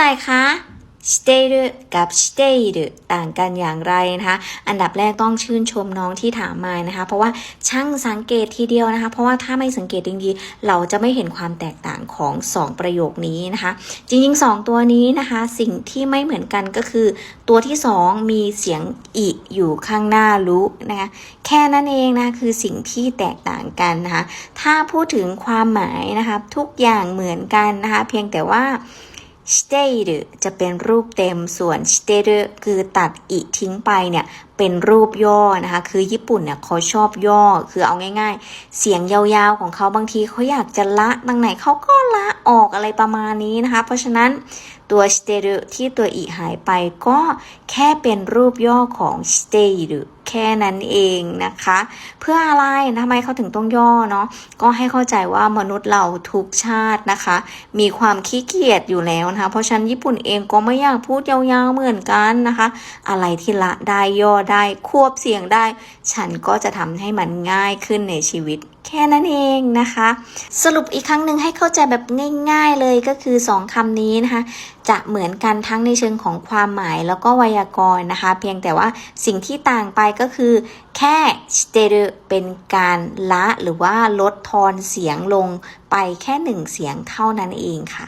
ต่คะしているกับしているต่างกันอย่างไรนะคะ อันดับแรกต้องชื่นชมน้องที่ถามมานะคะ เพราะว่าช่างสังเกตทีเดียวนะคะ เพราะว่าถ้าไม่สังเกตดีๆเราจะไม่เห็นความแตกต่างของ 2 ประโยคนี้นะคะ จริงๆ 2 ตัวนี้นะคะ สิ่งที่ไม่เหมือนกันก็คือ ตัวที่ 2 มีเสียงอีอยู่ข้างหน้ารู้นะคะ แค่นั้นเองนะคือสิ่งที่แตกต่างกันนะคะ ถ้าพูดถึงความหมายนะคะ ทุกอย่างเหมือนกันนะคะ เพียงแต่ว่า しているจะเป็นรูปเต็มส่วนしてるคือตัดอิทิ้งไปเนี่ย เป็นรูปย่อนะคะ คือญี่ปุ่นเนี่ยเขาชอบย่อ คือเอาง่าย ๆ เสียงยาวๆของเขาบางทีเขาอยากจะละตรงไหนเขาก็ละออกอะไรประมาณนี้นะคะ เพราะฉะนั้นตัวしてるที่ตัวอิหายไปก็แค่เป็นรูปย่อของしている แค่นั้นเองนะคะ เพื่ออะไรทำไมเขาถึงต้องย่อเนาะก็ให้เข้าใจว่ามนุษย์เราทุกชาตินะคะ มีความขี้เกียจอยู่แล้วนะคะ เพราะฉะนั้นญี่ปุ่นเองก็ไม่อยากพูดยาวๆเหมือนกันนะคะ อะไรที่ละได้ย่อได้ควบเสียงได้ ฉันก็จะทำให้มันง่ายขึ้นในชีวิตแค่นั้นเองนะคะ สรุปอีกครั้งหนึ่งให้เข้าใจแบบง่ายๆเลยก็คือ 2คำนี้นะคะ จะเหมือนกันทั้งในเชิงของความหมายแล้วก็ไวยากรณ์นะคะ เพียงแต่ว่าสิ่งที่ต่างไปก็คือแค่สเตเรเป็นการละหรือว่าลดทอนเสียงลงไปแค่หนึ่งเสียงเท่านั้นเองค่ะ